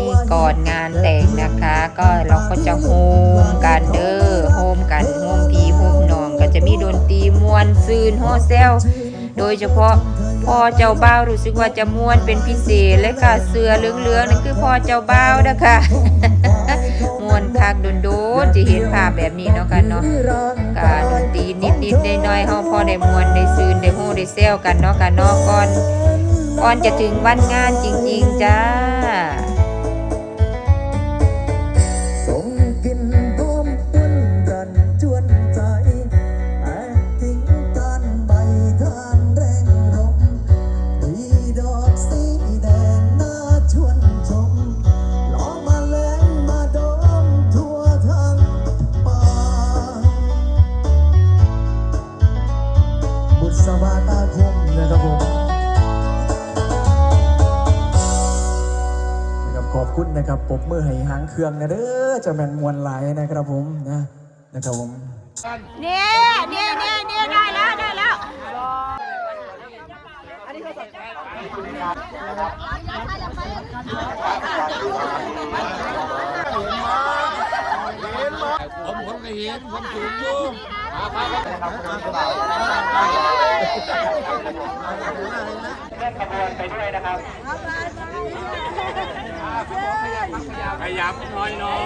นี่ก่อนงานแต่งนะคะ ก็เราก็จะโฮมกันเด้อโฮมกันโฮมพีโฮมนองก็จะมีดนตรีมวนซืนโฮเซลโดยเฉพาะพ่อเจ้าเบ่ารู้สึกว่าจะมวนเป็นพิเศษและก็เสือเหลืองๆนั่นคือพ่อเจ้าเบ่านะคะมวนคักโดนๆจะเห็นภาพแบบนี้เนาะกันเนาะกาดนตรีนิดๆน้อยๆเฮาพ่อได้มวนได้ซืนได้โฮได้เซลกันเนาะกันเนาะก่อนก่อนจะถึงวันงานจริง ๆ จ้า ขอบคุณนะครับปบมือให้หางเครื่องนะเด้อจะแมนมวลหลายนะครับผมนะนะครับผมเนี่ยเนี่ยเนี่ยเนี่ยได้แล้วได้แล้วผมผมก็เห็นผมสูงอยู่ ขยับหน่อยหน่อย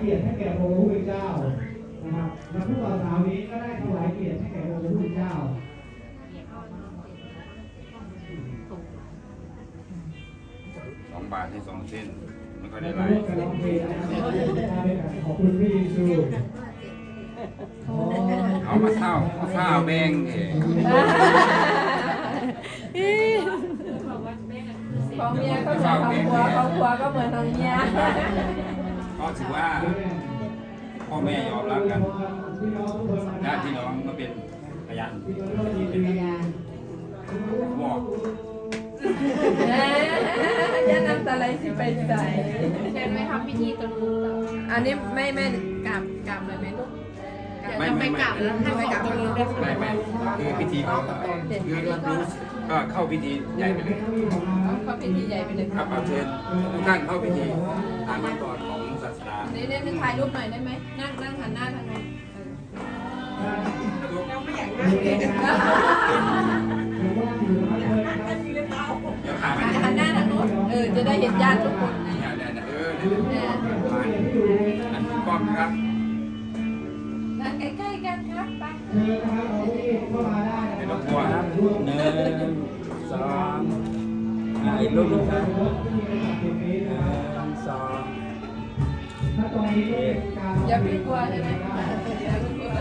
เกียรติให้แก่องค์พระผู้เป็นเจ้านะครับและผู้บ่าวสาวนี้ก็ได้ถวายเกียรติให้แก่องค์พระ บาทที่สองเส้นมันก็และได้หร่ลายวมกันร้องเพลงนะครับขอบคุณพี่ยิซูอ๋อเอามาเท่ามาเท่าแบงเองของเมียก็เหมือนของผัวของผัวก็เหมือนของเมียก็ถือว่าพ่อแม่ยอมรับกันพี่น้องทุกคนญาติพี่น้องก็เป็นพยานเป็นบอก ยันน้ำตาไหลสิไปใส่เชิญไม่ทำพิธีตรงนู้นต่ออันนี้ไม่ไม่กลับกลับเลยไหมลูกไม่จะไปไม่กลับแล้วให้บอกตรงนู้นด้วยค่ะไม่ไม่คือพิธีเขาคือรับรู้ก็เข้าพิธีใหญ่ไปเลยเขาพิธีใหญ่ไปเลยครับเอาเชิญทุกท่านเข้าพิธีตามขั้นตอนของศาสนานี่นี่นี่ถ่ายรูปหน่อยได้ไหมนั่งนั่งหันหน้าทางนู้นเดี๋ยวพาไปหันเนี่ย หันหน้าทางนู้นเออ จะได้เห็นญาติทุกคนไงเนี่ยเนี่ยเออเนี่ยอันกล้องครับนั่งใกล้ๆกันครับไปเชิญนะครับเอาที่เข้ามาได้นะไม่คต้รัองกลัวครับหนึ่งสองอีกรูปหนึงครับหนึ่งสองถ้าตรงนี้ก็เป็นการอย่าเพิ่งกลัวใช่ไหมอย่าเพิ่งกลัว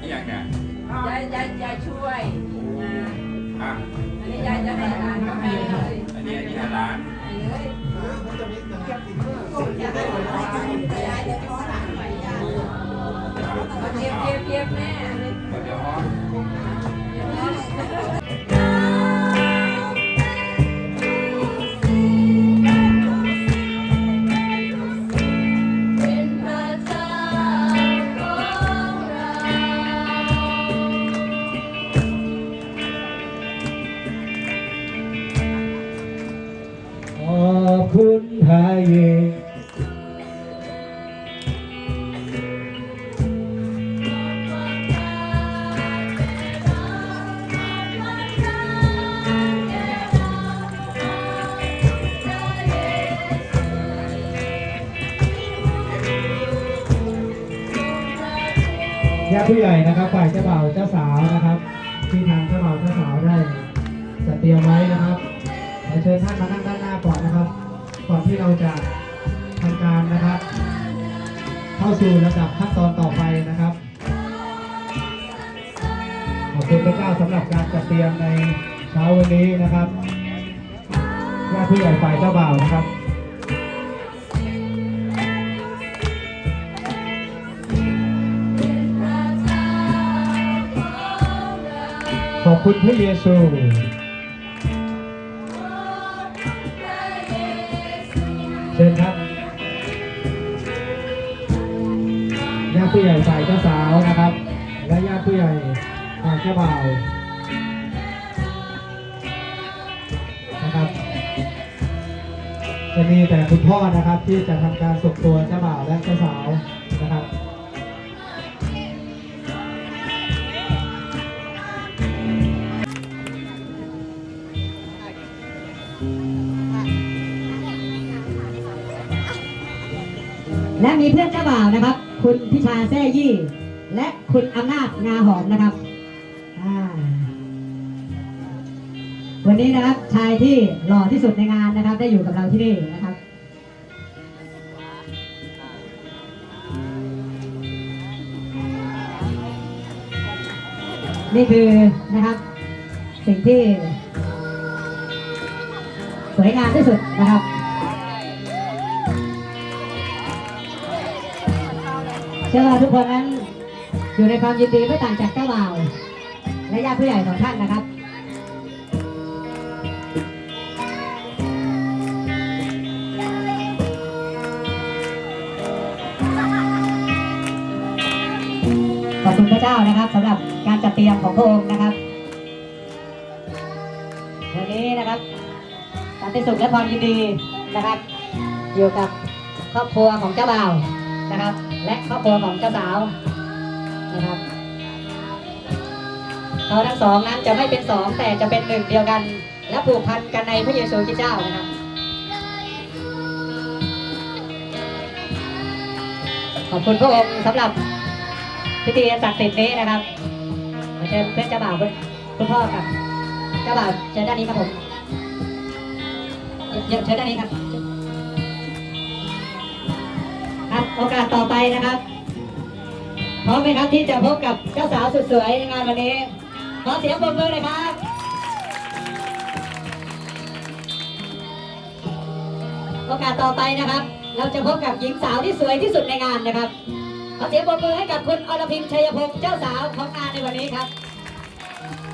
นี่อย่างเนี่ยยายยายยาช่วย อันนี้ยายจะให้ร้านก็ให้เลยอันนี้อันนี้ให้ร้านให้เลยเก็บเก็บเก็บแม่ ญาติผู้ใหญ่นะครับ ฝ่ายเจ้าบ่าวเจ้าสาวนะครับ ที่ทางเจ้าบ่าวเจ้าสาวได้จัดเตรียมไว้นะครับขอเชิญท่านมานั่งด้านหน้าก่อนนะครับ ก่อนที่เราจะทำการนะครับ เข้าสู่ระดับขั้นตอนต่อไปนะครับขอบคุณพระเจ้าสำหรับการจัดเตรียมในเช้าวันนี้นะครับญาติผู้ใหญ่ฝ่ายเจ้าบ่าวนะครับ ขอบคุณพระเยซูเชิญครับญาติผู้ใหญ่ฝ่ายเจ้าสาวนะครับ และญาติผู้ใหญ่ฝ่ายเจ้าบ่าวนะครับ จะมีแต่คุณพ่อนะครับที่จะทำการส่งตัวเจ้าบ่าวและเจ้าสาว และมีเพื่อนเจ้าบ่าวนะครับ คุณพิชาแซ่ยี่ และคุณอำนาจงาหอมนะครับวันนี้นะครับชายที่หล่อที่สุดในงานนะครับ ได้อยู่กับเราที่นี่นะครับนี่คือนะครับ สิ่งที่ สวยงามที่สุดนะครับ เชื่อว่าทุกคนนั้นอยู่ในความยินดีไม่ต่างจากเจ้าบ่าวและญาติผู้ใหญ่ของท่านนะครับขอบคุณพระเจ้านะครับสำหรับการจัดเตรียมของพระองค์นะครับวันนี้นะครับสันติสุขและความยินดีนะครับ อยู่กับครอบครัวของเจ้าบ่าวนะครับ และครอบครัวของเจ้าสาวนะครับเขาทั้งสองนั้นจะไม่เป็นสองแต่จะเป็นหนึ่งเดียวกัน และผูกพันกันในพระเยซูคริสต์เจ้านะครับขอบคุณพระองค์สำหรับพิธีอันศักดิ์สิทธิ์นี้นะครับขอเชิญเพื่อนเจ้าบ่าวคุณพ่อกับเจ้าบ่าวเชิญด้านนี้ครับผมเชิญด้านนี้ครับ ครับ โอกาสต่อไปนะครับ พร้อมไหมครับที่จะพบกับเจ้าสาวสุดสวยในงานวันนี้ ขอเสียงปรบมือหน่อยครับ โอกาสต่อไปนะครับ เราจะพบกับหญิงสาวที่สวยที่สุดในงานนะครับ ขอเสียงปรบมือให้กับคุณอรพินชัยพงศ์เจ้าสาวของงานในวันนี้ครับ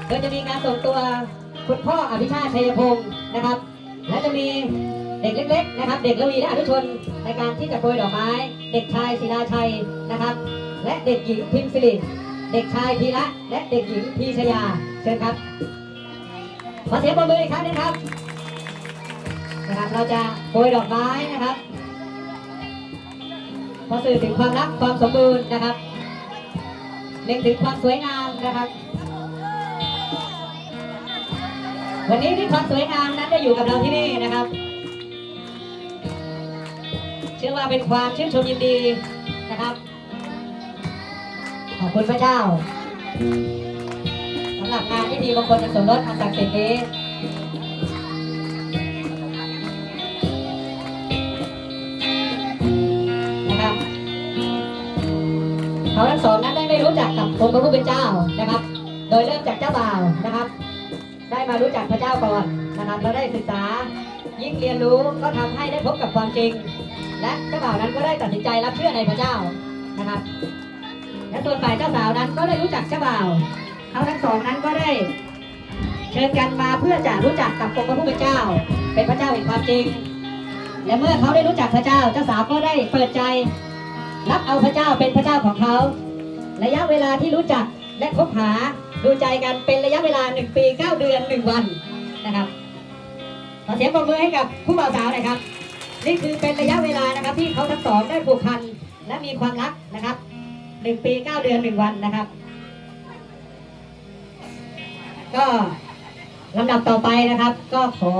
โดยจะมีการส่งตัวคุณพ่ออภิชาติชัยพงศ์นะครับ และจะมีเด็กเล็ก ๆ นะครับ เด็กระวีและอนุชน ในการที่จะโปรยดอกไม้ เด็กชายศิลาชัยนะครับ และเด็กหญิงพิมพ์สิริเด็กชายพีระและเด็กหญิงพีชยาเชิญครับขอเสียงปรบมืออีกครั้งนึงครับนะครับ เราจะโปรยดอกไม้นะครับพอสื่อถึงความรักความสมบูรณ์นะครับเล็งถึงความสวยงามนะครับ วันนี้ที่ความสวยงามนั้นได้อยู่กับเราที่นี่นะครับ เชื่อว่าเป็นความชื่นชมยินดีนะครับ ขอบคุณพระเจ้าสำหรับงานพิธีมงคลสมรสอันศักดิ์สิทธิ์นี้นะครับเขาทั้งสองนั้นได้ไม่รู้จักกับองค์พระผู้เป็นเจ้านะครับ โดยเริ่มจากเจ้าบ่าวนะครับ ได้มารู้จักพระเจ้าก่อนนะครับแล้วได้ศึกษายิ่งเรียนรู้ก็ทำให้ได้พบกับความจริง และเจ้าบ่าวนั้นก็ได้ตัดสินใจรับเชื่อในพระเจ้านะครับ และส่วนฝ่ายเจ้าสาวนั้นก็ได้รู้จักเจ้าบ่าวเขาทั้งสองนั้นก็ได้เชิญกันมาเพื่อจะรู้จักกับองค์พระผู้เป็นเจ้า เป็นพระเจ้าแห่งความจริง และเมื่อเขาได้รู้จักพระเจ้าเจ้าสาวก็ได้เปิดใจรับเอาพระเจ้าเป็นพระเจ้าของเขา ระยะเวลาที่รู้จักและคบหาดูใจกันเป็นระยะเวลา 1 ปี 9 เดือน 1 วันนะครับ ขอเสียงปรบมือให้กับผู้บ่าวสาวหน่อยครับ นี่คือเป็นระยะเวลานะครับ ที่เขาทั้งสองได้ผูกพันและมีความรักนะครับ1ปี9เดือน1วันนะครับ ก็ลำดับต่อไปนะครับ ก็ขอ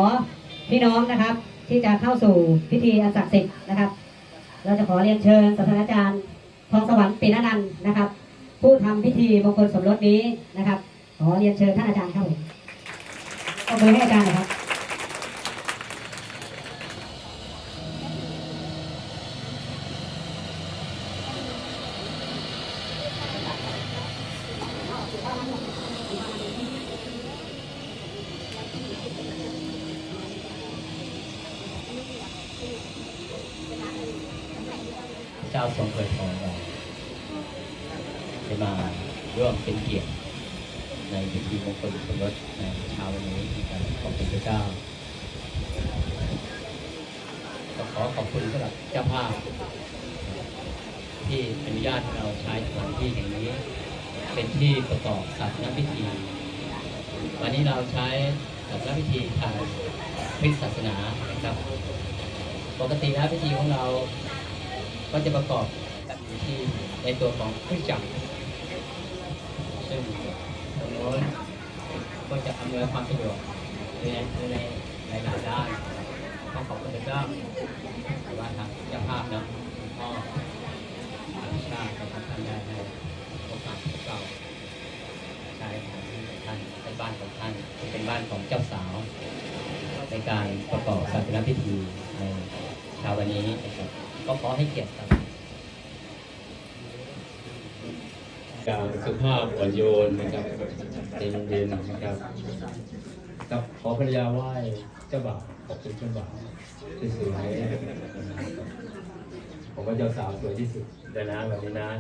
พี่น้องนะครับ ที่จะเข้าสู่พิธีอันศักดิ์สิทธิ์นะครับ เราจะขอเรียนเชิญศาสตราจารย์ทองสวรรค์ปิณนันท์นะครับ ผู้ทำพิธีมงคลสมรสนี้นะครับ ขอเรียนเชิญท่านอาจารย์ครับผมเอามือให้อาจารย์นะครับ เจ้าทรงเผยพรเราได้มาร่วมเป็นเกียรติในพิธีมงคลสมรสในเช้าวันนี้นะครับขอบคุณพระเจ้าก็ข อขอบคุณสำหรับเจ้าภาพ ที่อนุญาตให้เราใช้สถานที่แห่งนี้ เป็นที่ประกอบศาสนพิธี วันนี้เราใช้ศาสนพิธีทางคริศาสนานะครับ ปกติแล้วพิธีของเราก็จะประกอบกับพิธีในตัวของคริสจักรซึ่งตรงโน้นก็จะอำนวยความสะดวกในในในหลายๆด้าน ขอของพระเจ้าหรือว่า บ้านของท่านเป็นบ้านของเจ้าสาว ในการประกอบศาสนพิธีในเช้าวันนี้นะครับก็ขอให้เกียรติครับการสุภาพอ่อนโยนนะครับใจเย็นๆนะครับครับขอภรรยาไหว้เจ้าบ่าวขอบคุณเจ้าบ่าวที่สวยผมว่าเจ้าสาวสวยที่สุดเดี๋ยวนะแบบนี้นะ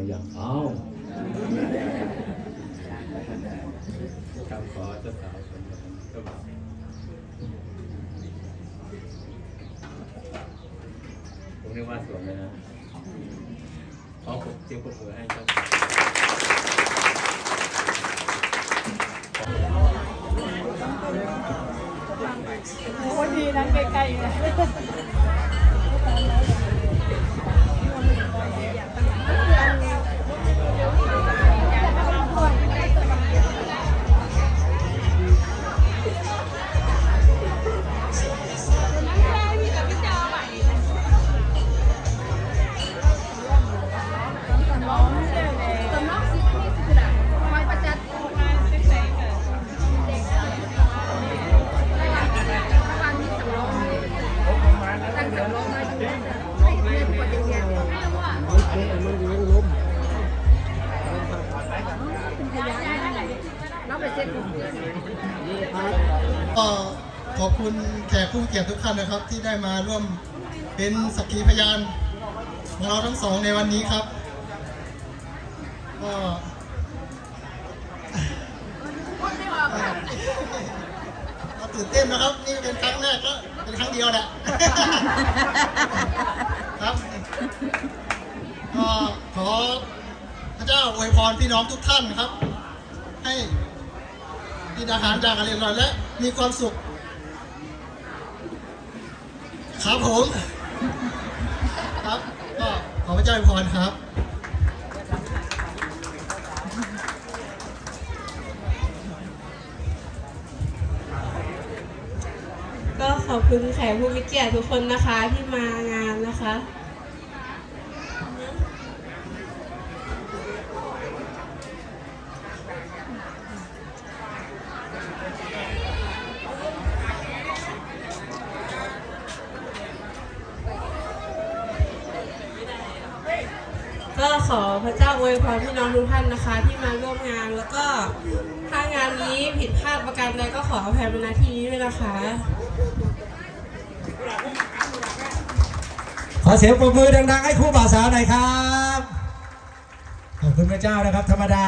ตัวอย่างอ้าวครับขอเจ้าสาวสมรสเจ้าบ่าวผมเรียกว่าสวยไหมนะขอเสียงปรบมือให้เจ้าสาวก็ ก็ขอบคุณแขกผู้เกียรติทุกท่านนะครับ ที่ได้มาร่วมเป็นสักขีพยานของเราทั้งสองในวันนี้ครับก็ก็ตื่นเต้นนะครับ นี่เป็นครั้งแรกก็เป็นครั้งเดียวแหละครับก็ขอพระเจ้าอวยพรพี่น้องทุกท่านครับ ให้ กินอาหารจากอร่อยและมีความสุข ครับผม ครับก็ขอพระเจ้าอวยพรครับก็ขอบคุณแขกผู้มีเกียรติทุกคนนะคะที่มางานนะคะ ก็ขอพระเจ้าอวยพรพี่น้องทุกท่านนะคะ ที่มาร่วมงานแล้วก็ถ้างานนี้ผิดพลาดประการใดก็ขออภัยมาณที่นี้ด้วยนะคะ ขอเสียงปรบมือดังๆให้คู่บ่าวสาวหน่อยครับ ขอบคุณพระเจ้านะครับ ธรรมดา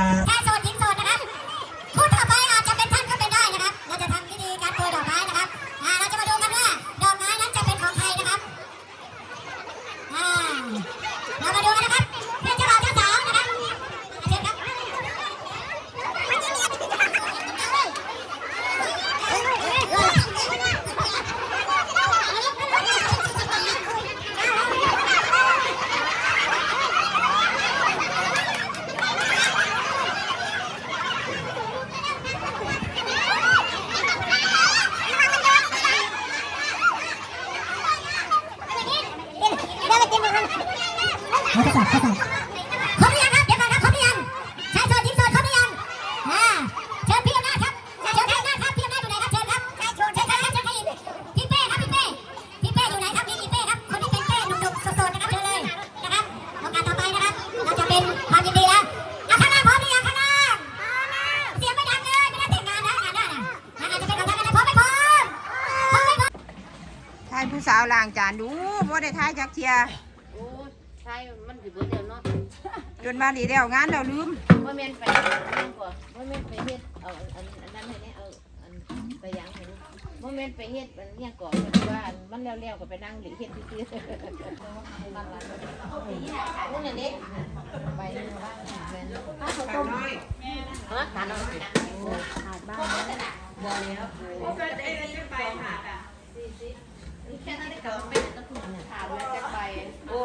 เขดียนครับ เดี๋ยวก่อนครับเขาเรียังชายโสดหญิงโสดเขาเรียังเชิญพี่อำนาจครับเชิญพี่อำนาจครับพี่อำนาจอยู่ไหนครับเชิญครับชายโสดเชิญครับเชิญครพี่เป้ครับพี่เป้พี่เป้อยู่ไหนครับพี่พี่เป้ครับคนที่เป็นเป้หนุ่มๆโสดๆนะครับเชิญเลยนะครับโอกาสต่อไปนะครับเราจะเป็นความยินดีแล้วข้างหน้าพร้อมหอยังข้างหน้าเสียงไม่ดังเลยไม่ได้แต่งงานนะงานน้างานหาจะเป็นของานนะพร้อมไม่อมพร้อมไม่อม ทายผู้สาวล้างจานดูโบ่ได้ท้ายจักเทีย ใช่มันสิเบิดแล้วเนาะจนมาดีแล้วงานแล้วลืมบ่แม่นไปนั่นก่อนบ่แม่นไปเฮ็ดเอาอันอันนั้นให้แน่เอาอันไปหยังให้นี่บ่แม่นไปเฮ็ดอันเนี้ยก่อนมันว่าอันมันแล้วๆก็ไปนั่งหลีเฮ็ดซื่อๆมันละนั่นน่ะเด็กไปนี่ว่าแม่นถ้าเขาต้มฮะทานน้อยขาดบ้างบ่แล้วบ่ได้ไปหาอะ แค่ถ้าได้กลับมาเป็นจะคุณถามแล้วจะไปโอ้